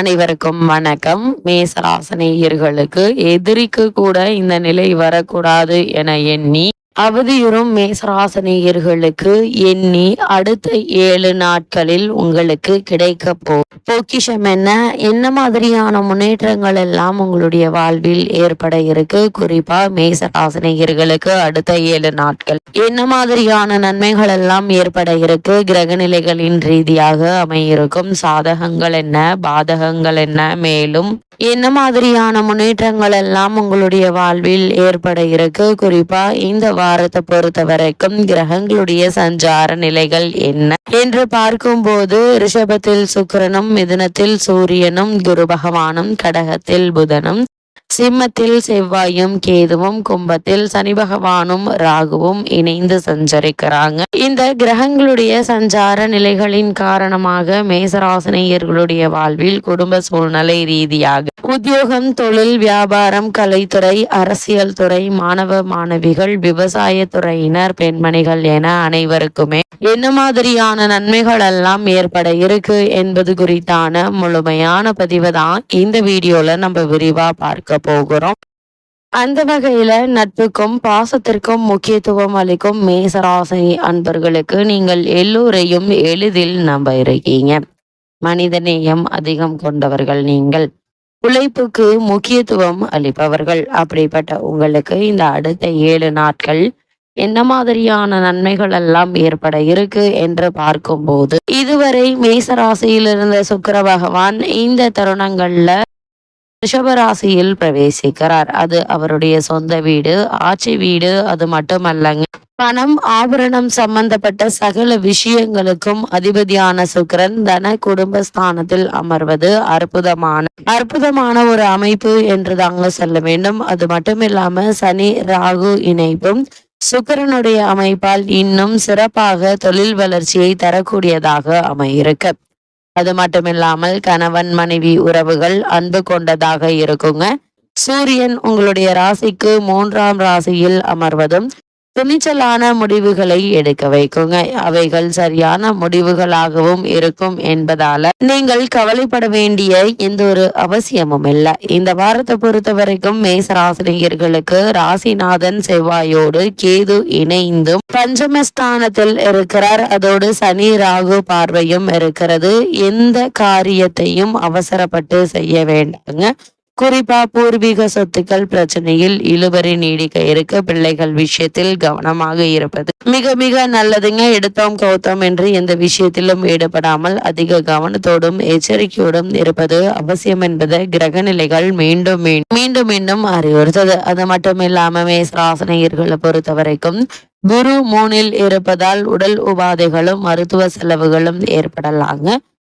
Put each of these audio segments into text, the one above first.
அனைவருக்கும் வணக்கம். மேசராசனேயர்களுக்கு எதிரிக்கு கூட இந்த நிலை வரக்கூடாது என எண்ணி அவதியுறும் மேசராசனியர்களுக்கு எண்ணி அடுத்த ஏழு நாட்களில் உங்களுக்கு கிடைக்க போ பொக்கிஷம் என்ன? என்ன மாதிரியான முன்னேற்றங்கள் எல்லாம் உங்களுடைய வாழ்வில் ஏற்பட இருக்கு? குறிப்பா மேசராசனியர்களுக்கு அடுத்த ஏழு நாட்கள். என்ன மாதிரியான நன்மைகள் எல்லாம் ஏற்பட இருக்கு? கிரகநிலைகளின் ரீதியாக அமையிருக்கும் சாதகங்கள் என்ன? பாதகங்கள் என்ன? மேலும் என்ன மாதிரியான முன்னேற்றங்கள் எல்லாம் உங்களுடைய வாழ்வில் ஏற்பட இருக்கு? குறிப்பா இந்த வாரத்தை பொறுத்த வரைக்கும் கிரகங்களுடைய சஞ்சார நிலைகள் என்ன என்று பார்க்கும்போது ரிஷபத்தில் சுக்கிரனும் மிதுனத்தில் சூரியனும் குரு பகவானும் கடகத்தில் புதனும் சிம்மத்தில் செவ்வாயும் கேதுவும் கும்பத்தில் சனி பகவானும் ராகுவும் இணைந்து சஞ்சரிக்கிறாங்க. இந்த கிரகங்களுடைய சஞ்சார நிலைகளின் காரணமாக மேசராசனையர்களுடைய வாழ்வில் குடும்ப சூழ்நிலை ரீதியாக உத்தியோகம் தொழில் வியாபாரம் கலைத்துறை அரசியல் துறை மாணவ மாணவிகள் விவசாய துறையினர் பெண்மணிகள் என அனைவருக்குமே என்ன மாதிரியான நன்மைகள் எல்லாம் ஏற்பட இருக்கு என்பது குறித்தான முழுமையான பதிவு தான் இந்த வீடியோல நம்ம விரிவா பார்க்க போகிறோம். அந்த வகையில நட்புக்கும் பாசத்திற்கும் முக்கியத்துவம் அளிக்கும் மேசராசி அன்பர்களுக்கு நீங்கள் எல்லோரையும் எளிதில் நம்ப இருக்கீங்க. மனிதநேயம் அதிகம் கொண்டவர்கள் நீங்கள். உழைப்புக்கு முக்கியத்துவம் அளிப்பவர்கள். அப்படிப்பட்ட உங்களுக்கு இந்த அடுத்த ஏழு நாட்கள் என்ன மாதிரியான நன்மைகள் எல்லாம் ஏற்பட இருக்கு என்று பார்க்கும்போது இதுவரை மேசராசியில் இருந்த சுக்கர பகவான் இந்த தருணங்கள்ல ரிஷபராசியில் பிரவேசிக்கிறார். அது அவருடைய சொந்த வீடு ஆட்சி வீடு அது மட்டுமல்லங்க. பணம் ஆபரணம் சம்பந்தப்பட்ட சகல விஷயங்களுக்கும் அதிபதியான சுக்கரன் தன குடும்பஸ்தானத்தில் அமர்வது அற்புதமான அற்புதமான ஒரு அமைப்பு என்று தாங்க சொல்ல வேண்டும். அது மட்டும் இல்லாம சனி ராகு இணைப்பும் சுக்கரனுடைய அமைப்பால் இன்னும் சிறப்பாக தொழில் வளர்ச்சியை தரக்கூடியதாக அமையிருக்கு. அது மட்டுமில்லாமல் கணவன் மனைவி உறவுகள் அன்பு கொண்டதாக இருக்குங்க. சூரியன் உங்களுடைய ராசிக்கு மூன்றாம் ராசியில் அமர்வதும் துணிச்சலான முடிவுகளை எடுக்க வைக்குங்க. அவைகள் சரியான முடிவுகளாகவும் இருக்கும் என்பதால நீங்கள் கவலைப்பட வேண்டிய எந்த ஒரு அவசியமும் இல்லை. இந்த வாரத்தை பொறுத்த வரைக்கும் மேசராசினியர்களுக்கு ராசிநாதன் செவ்வாயோடு கேது இணைந்தும் பஞ்சமஸ்தானத்தில் இருக்கிறார். அதோடு சனி ராகு பார்வையும் இருக்கிறது. எந்த காரியத்தையும் அவசரப்பட்டு செய்ய வேண்டாங்க. குறிப்பா பூர்வீக சொத்துக்கள் பிரச்சனையில் இழுபறி நீடிக்க இருக்க. பிள்ளைகள் விஷயத்தில் கவனமாக இருப்பது மிக மிக நல்லதுங்க. எடுத்தோம் கௌத்தம் என்று எந்த விஷயத்திலும் ஈடுபடாமல் அதிக கவனத்தோடும் எச்சரிக்கையோடும் இருப்பது அவசியம் என்பது கிரக நிலைகள் மீண்டும் மீண்டும் மீண்டும் அறிவுறுத்தது. அது மட்டும் இல்லாம மேசராசனையர்களை பொறுத்த வரைக்கும் குரு மூனில் இருப்பதால் உடல் உபாதைகளும் மருத்துவ செலவுகளும் ஏற்படலாங்க.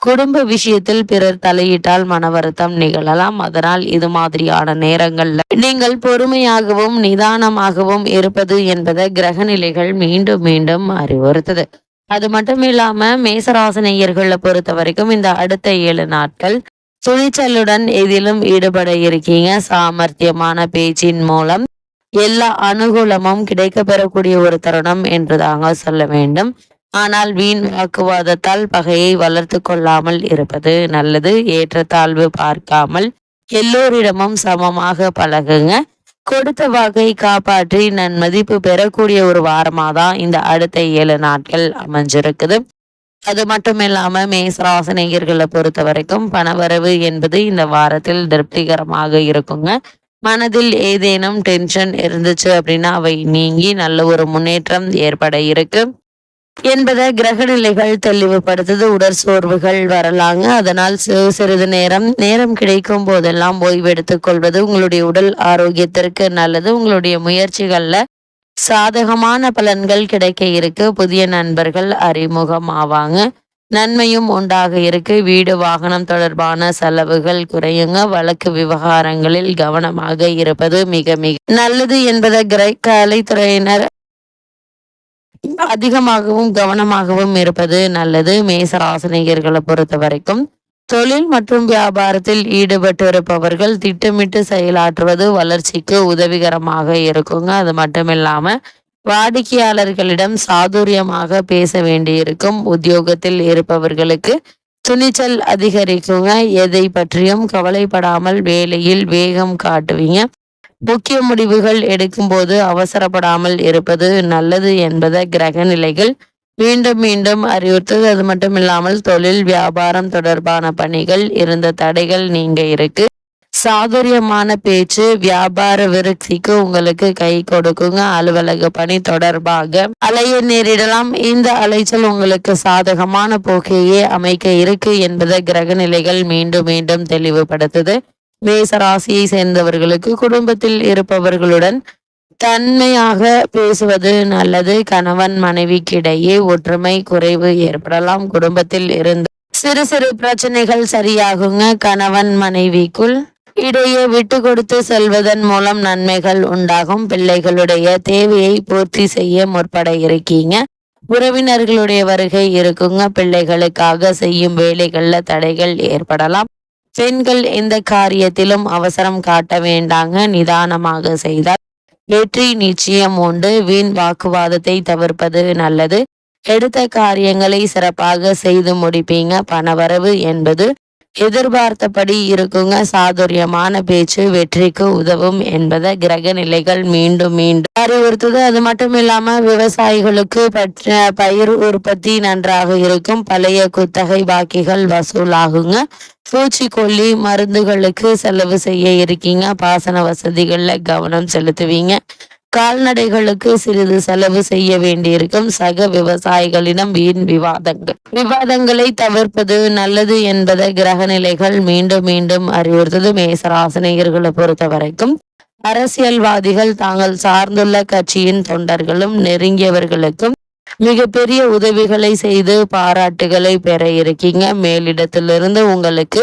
குடும்ப விஷயத்தில் பிறர் தலையிட்டால் மன வருத்தம் நிகழலாம். அதனால் இது மாதிரியான நேரங்கள்ல நீங்கள் பொறுமையாகவும் நிதானமாகவும் இருப்பது என்பதை கிரக நிலைகள் மீண்டும் மீண்டும் அறிவுறுத்தது. அது மட்டும் இல்லாம மேசராசனையர்களை பொறுத்த வரைக்கும் இந்த அடுத்த ஏழு நாட்கள் துணிச்சலுடன் எதிலும் ஈடுபட இருக்கீங்க. சாமர்த்தியமான பேச்சின் மூலம் எல்லா அனுகூலமும் கிடைக்க பெறக்கூடிய ஒரு தருணம் என்று தாங்க சொல்ல வேண்டும். ஆனால் வீண் வாக்குவாதத்தால் பகையை வளர்த்து கொள்ளாமல் இருப்பது நல்லது. ஏற்றத்தாழ்வு பார்க்காமல் எல்லோரிடமும் சமமாக பழகுங்க. கொடுத்த வாக்கை காப்பாற்றி நன் மதிப்பு பெறக்கூடிய ஒரு வாரமாக தான் இந்த அடுத்த ஏழு நாட்கள் அமைஞ்சிருக்குது. அது மட்டும் இல்லாம மேசராசனையர்களை பொறுத்த வரைக்கும் பணவரவு என்பது இந்த வாரத்தில் திருப்திகரமாக இருக்குங்க. மனதில் ஏதேனும் டென்ஷன் இருந்துச்சு அப்படின்னா அவை நீங்கி நல்ல ஒரு முன்னேற்றம் ஏற்பட இருக்கு. என்பதை கிரக நிலைகள் தெளிவுபடுத்துது உடற் சோர்வுகள் வரலாங்க. அதனால் சிறிது நேரம் நேரம் கிடைக்கும் போதெல்லாம் ஓய்வு எடுத்துக்கொள்வது உங்களுடைய உடல் ஆரோக்கியத்திற்கு நல்லது. உங்களுடைய முயற்சிகள்ல சாதகமான பலன்கள் கிடைக்க இருக்கு. புதிய நண்பர்கள் அறிமுகம் ஆவாங்க. நன்மையும் உண்டாக இருக்கு. வீடு வாகனம் தொடர்பான செலவுகள் குறையுங்க. வழக்கு விவகாரங்களில் கவனமாக இருப்பது மிக மிக நல்லது என்பதை கலைத்துறையினர் அதிகமாகவும் கவனமாகவும் இருப்பது நல்லது. மேசராசனிகர்களை பொறுத்த வரைக்கும் தொழில் மற்றும் வியாபாரத்தில் ஈடுபட்டு இருப்பவர்கள் திட்டமிட்டு செயலாற்றுவது வளர்ச்சிக்கு உதவிகரமாக இருக்குங்க. அது மட்டும் இல்லாம வாடிக்கையாளர்களிடம் சாதுரியமாக பேச வேண்டியிருக்கும். உத்தியோகத்தில் இருப்பவர்களுக்கு துணிச்சல் அதிகரிக்குங்க. எதை பற்றியும் கவலைப்படாமல் வேலையில் வேகம் காட்டுவீங்க. முக்கிய முடிவுகள் எடுக்கும்போது அவசரப்படாமல் இருப்பது நல்லது என்பதை கிரக நிலைகள் மீண்டும் மீண்டும் அறிவுறுத்தது. அது மட்டும் இல்லாமல் தொழில் வியாபாரம் தொடர்பான பணிகள் இருந்த தடைகள் நீங்க இருக்கு. சாதுரியமான பேச்சு வியாபார விருத்திக்கு உங்களுக்கு கை கொடுக்குங்க. அலுவலக பணி தொடர்பாக அலைய நேரிடலாம். இந்த அலைச்சல் உங்களுக்கு சாதகமான போக்கையே அமைக்க இருக்கு என்பதை கிரக நிலைகள் மீண்டும் மீண்டும் தெளிவுபடுத்துது. மேச ராசியை சேர்ந்தவர்களுக்கு குடும்பத்தில் இருப்பவர்களுடன் தன்மையாக பேசுவது நல்லது. கணவன் மனைவிக்கிடையே ஒற்றுமை குறைவு ஏற்படலாம். குடும்பத்தில் இருந்து சிறு சிறு பிரச்சனைகள் சரியாகுங்க. கணவன் மனைவிக்குள் இடையே விட்டு கொடுத்து செல்வதன் மூலம் நன்மைகள் உண்டாகும். பிள்ளைகளுடைய தேவையை பூர்த்தி செய்ய முற்பட இருக்கீங்க. உறவினர்களுடைய வருகை இருக்குங்க. பிள்ளைகளுக்காக செய்யும் வேலைகள்ல தடைகள் ஏற்படலாம். பெண்கள் எந்த காரியத்திலும் அவசரம் காட்ட வேண்டாங்க. நிதானமாக செய்தால் வெற்றி நிச்சயம் உண்டு. வீண் வாக்குவாதத்தை தவிர்ப்பது நல்லது. எடுத்த காரியங்களை சிறப்பாக செய்து முடிப்பீங்க. பணவரவு என்பது எதிர்பார்த்தபடி இருக்குங்க. சாதுரியமான பேச்சு வெற்றிக்கு உதவும் என்பதை கிரக நிலைகள் மீண்டும் மீண்டும் அறிவுறுத்துது. அது மட்டும் இல்லாம விவசாயிகளுக்கு பற்ற பயிர் உற்பத்தி நன்றாக இருக்கும். பழைய குத்தகை பாக்கிகள் வசூலாகுங்க. பூச்சிக்கொல்லி மருந்துகளுக்கு செலவு செய்ய இருக்கீங்க. பாசன வசதிகளில் கவனம் செலுத்துவீங்க. கால்நடைகளுக்கு சிறிது செலவு செய்ய வேண்டியிருக்கும் சக விவசாயிகளிடம் வீண் விவாதங்கள். விவாதங்களை தவிர்ப்பது நல்லது என்பதை கிரக நிலைகள் மீண்டும் மீண்டும் அறிவுறுத்தது மேசராசினியர்களை பொறுத்த வரைக்கும் அரசியல்வாதிகள் தாங்கள் சார்ந்துள்ள கட்சியின் தொண்டர்களும் நெருங்கியவர்களுக்கும் மிகப்பெரிய உதவிகளை செய்து பாராட்டுகளை பெற இருக்கீங்க. மேலிடத்திலிருந்து உங்களுக்கு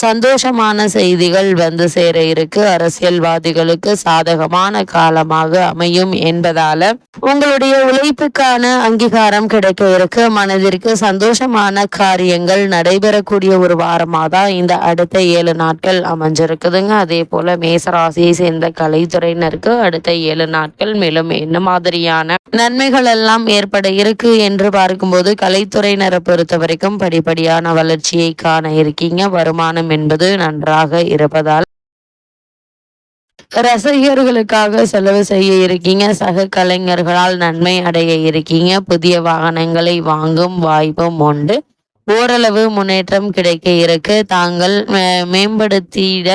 சந்தோஷமான செய்திகள் வந்து சேர இருக்கு. அரசியல்வாதிகளுக்கு சாதகமான காலமாக அமையும் என்பதால உங்களுடைய உழைப்புக்கான அங்கீகாரம் கிடைக்க இருக்கு. மனதிற்கு சந்தோஷமான காரியங்கள் நடைபெறக்கூடிய ஒரு வாரமாக தான் இந்த அடுத்த ஏழு நாட்கள் அமைஞ்சிருக்குதுங்க. அதே போல மேசராசியை சேர்ந்த கலைத்துறையினருக்கு அடுத்த ஏழு நாட்கள் மேலும் என்ன மாதிரியான நன்மைகள் எல்லாம் ஏற்பட இருக்கு என்று பார்க்கும்போது கலைத்துறையினரை பொறுத்த வரைக்கும் படிப்படியான வளர்ச்சியை காண இருக்கீங்க. வருமானம் வருமானம் என்பது நன்றாக இருப்பதால் ரசிகர்களுக்காக செலவு செய்ய இருக்கீங்க. சக கலைஞர்களால் நன்மை அடைய இருக்கீங்க. புதிய வாகனங்களை வாங்கும் வாய்ப்பும் உண்டு. ஓரளவு முன்னேற்றம் கிடைக்க இருக்கு. தாங்கள் மேம்படுத்திட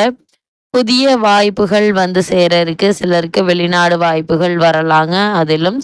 புதிய வாய்ப்புகள் வந்து சேர இருக்கு. சிலருக்கு வெளிநாடு வாய்ப்புகள் வரலாங்க. அதிலும்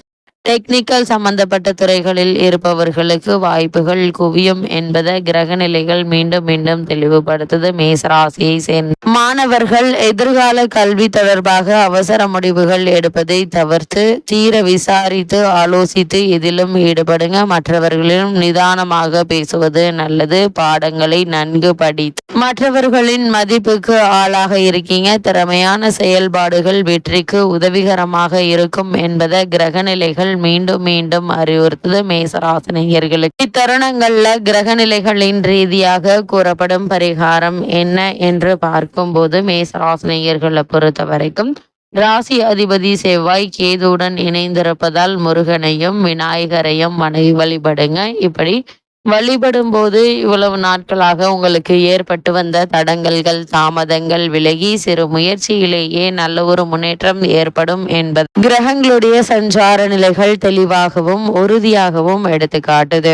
டெக்னிக்கல் சம்பந்தப்பட்ட துறைகளில் இருப்பவர்களுக்கு வாய்ப்புகள் குவியும் என்பதை கிரக நிலைகள் மீண்டும் மீண்டும் தெளிவுபடுத்தது மேசராசியை சேர்ந்த மாணவர்கள் எதிர்கால கல்வி தொடர்பாக அவசர முடிவுகள் எடுப்பதை தவிர்த்து தீர விசாரித்து ஆலோசித்து எதிலும் ஈடுபடுங்க. மற்றவர்களிடம் நிதானமாக பேசுவது நல்லது. பாடங்களை நன்கு படித்து மற்றவர்களின் மதிப்புக்கு ஆளாக இருக்கீங்க. திறமையான செயல்பாடுகள் வெற்றிக்கு உதவிகரமாக இருக்கும் என்பதை கிரகநிலைகள் மீண்டும் மீண்டும் அறிவுறுத்தது மேசராசனியர்களுக்கு. இத்தருணங்கள்ல கிரக நிலைகளின் ரீதியாக கூறப்படும் பரிகாரம் என்ன என்று பார்க்கும்போது மேசராசனியர்களை பொறுத்த வரைக்கும் ராசி அதிபதி செவ்வாய் கேதுவுடன் இணைந்திருப்பதால் முருகனையும் விநாயகரையும் மனைவி வழிபடுங்க. இப்படி வழிபடும் போது இவ்வளவு நாட்களாக உங்களுக்கு ஏற்பட்டு வந்த தடங்கல்கள் தாமதங்கள் விலகி சிறு முயற்சியிலேயே நல்ல ஒரு முன்னேற்றம் ஏற்படும் என்பது கிரகங்களுடைய சஞ்சார நிலைகள் தெளிவாகவும் உறுதியாகவும் எடுத்து காட்டுது